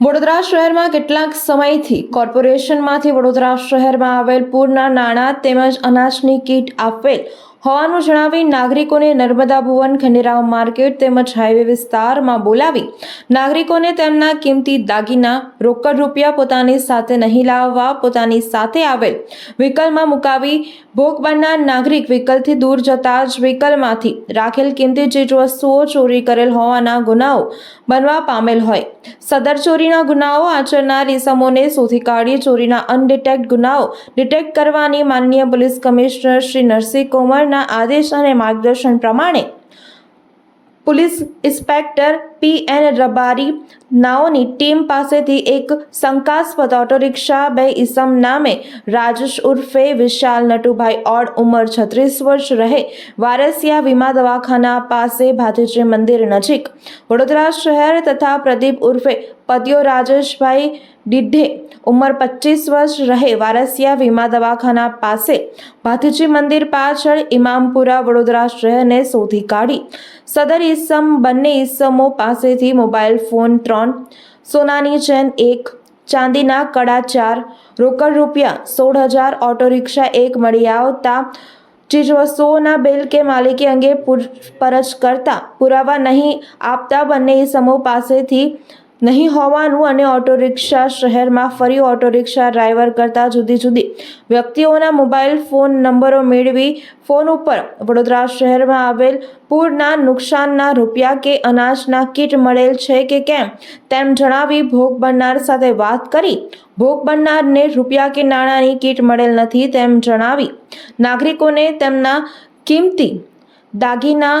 વડોદરા શહેરમાં કેટલાક સમયથી કોર્પોરેશનમાંથી વડોદરા શહેરમાં આવેલ પૂરના નાણાં તેમજ અનાજની કીટ આપેલ હોવાનું જણાવી નાગરિકોને નર્મદા ભુવન ખંડેરાવ માર્કેટ તેમજ હાઈવે વિસ્તારમાં બોલાવી. નાગરિકોને તેમના કિંમતી દાગીના, રોકડ રૂપિયા પોતાની સાથે નહીં લાવવા, પોતાની સાથે આવેલ વ્હીકલમાં મુકાવી ભોગ બનનાર નાગરિક વ્હીકલથી દૂર જતા જ વ્હીકલમાંથી રાખેલ કિંમતી ચીજવસ્તુઓ ચોરી કરેલ હોવાના ગુનાઓ બનવા પામેલ હોય. સદર ચોરીના ગુનાઓ આચરનાર ઇસમોને શોધી કાઢી ચોરીના અનડિટેક્ટ ગુનાઓ ડિટેક્ટ કરવાની માનનીય પોલીસ કમિશનર શ્રી નરસિંહ કોમરના આદેશ અને માર્ગદર્શન પ્રમાણે police inspector P N Rabari નાઓની team પાસેથી એક શંકાસ્પદ ઓટો રિક્ષા બે ઇસમ નામે રાજેશ ઉર્ફે વિશાલ નટુભાઈ ઓડ ઉંમર છત્રીસ વર્ષ રહે, વારસિયા વીમા દવાખાના પાસે ભાતીજી મંદિર નજીક. વડોદરા શહેર તથા પ્રદીપ ઉર્ફે પતિયો રાજેશભાઈ ડીઢે ઉંમર પચીસ વર્ષ રહે. વારસિયા વીમા દવાખાના પાસે ભાતીજી મંદિર પાછળ ઇમામપુરા વડોદરા શહેરને શોધી કાઢી. સદર ઈસમ બંને ઈસમો પાસેથી મોબાઈલ ફોન ત્રણ, સોનાની ચેન એક, ચાંદીના કડા ચાર, રોકડ રૂપિયા સોળ હજાર, ઓટો રિક્ષા એક મળી આવતા ચીજવસ્તુઓના બિલ કે માલિકી અંગે પૂછપરછ કરતા પુરાવા નહીં આપતા બંને સમૂહ પાસેથી નહીં હોવાનું અને ઓટો રિક્ષા શહેરમાં ફરી ઓટો રિક્ષા ડ્રાઈવર કરતાં જુદી જુદી વ્યક્તિઓના મોબાઈલ ફોન નંબરો મેળવી ફોન ઉપર વડોદરા શહેરમાં આવેલ પૂરના નુકસાનના રૂપિયા કે અનાજના કીટ મળેલ છે કે કેમ તેમ જણાવી ભોગ બનનાર સાથે વાત કરી. ભોગ બનનારને રૂપિયા કે નાણાંની કીટ મળેલ નથી તેમ જણાવી. નાગરિકોને તેમના કિંમતી દાગીના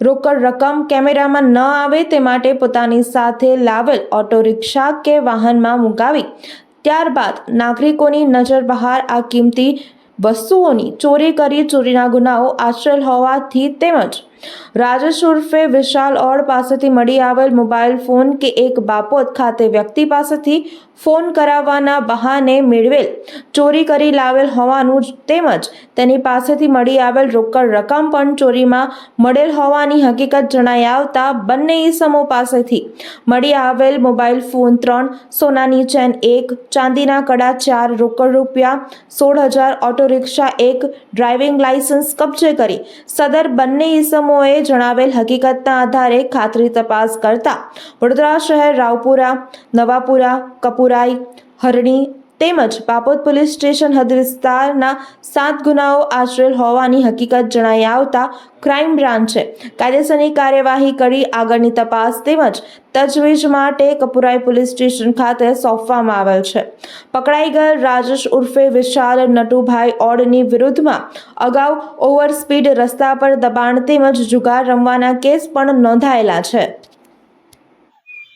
રોકડ રકમ કેમેરામાં ન આવે તે માટે પોતાની સાથે લાવેલ ઓટો રિક્ષા કે વાહનમાં મુકાવી, ત્યારબાદ નાગરિકોની નજર બહાર આ કિંમતી વસ્તુઓની ચોરી કરી ચોરીના ગુનાઓ આચરેલ હોવાથી તેમજ રાજેશ ઉર્ફે વિશાલ ઓડ પાસેથી મળી આવેલ મોબાઈલ ફોન કે એક બાપોત ખાતે વ્યક્તિ પાસેથી ફોન કરાવવાના બહાને મેળવેલ ચોરી કરી લાવેલ હોવાનું તેમજ તેની પાસેથી મળી આવેલ રોકડ રકમ પણ ચોરીમાં મળેલ હોવાની હકીકત જણાઈ આવતા બંને ઈસમો પાસેથી મળી આવેલ મોબાઈલ ફોન ત્રણ સોનાની ચેન એક ચાંદીના કડા ચાર રોકડ રૂપિયા સોળ હજાર ઓટો રિક્ષા એક ડ્રાઇવિંગ લાયસન્સ કબજે કરી સદર બંને ઈસમોએ જણાવેલ હકીકતના આધારે ખાતરી તપાસ કરતા વડોદરા શહેર રાવપુરા નવાપુરા કપુરાઈ હરણી તેમજ પાપોદ પોલીસ સ્ટેશન હદ વિસ્તારના સાત ગુનાઓ આચરેલ હોવાની હકીકત જણાઈ આવતા ક્રાઇમ બ્રાન્ચે કાયદેસરની કાર્યવાહી કરી આગળની તપાસ તેમજ તજવીજ માટે કપુરાઈ પોલીસ સ્ટેશન ખાતે સોંપવામાં આવેલ છે. પકડાઈ ગયેલ રાજેશ ઉર્ફે વિશાલ નટુભાઈ ઓડની વિરુદ્ધમાં અગાઉ ઓવરસ્પીડ રસ્તા પર દબાણ તેમજ જુગાર રમવાના કેસ પણ નોંધાયેલા છે.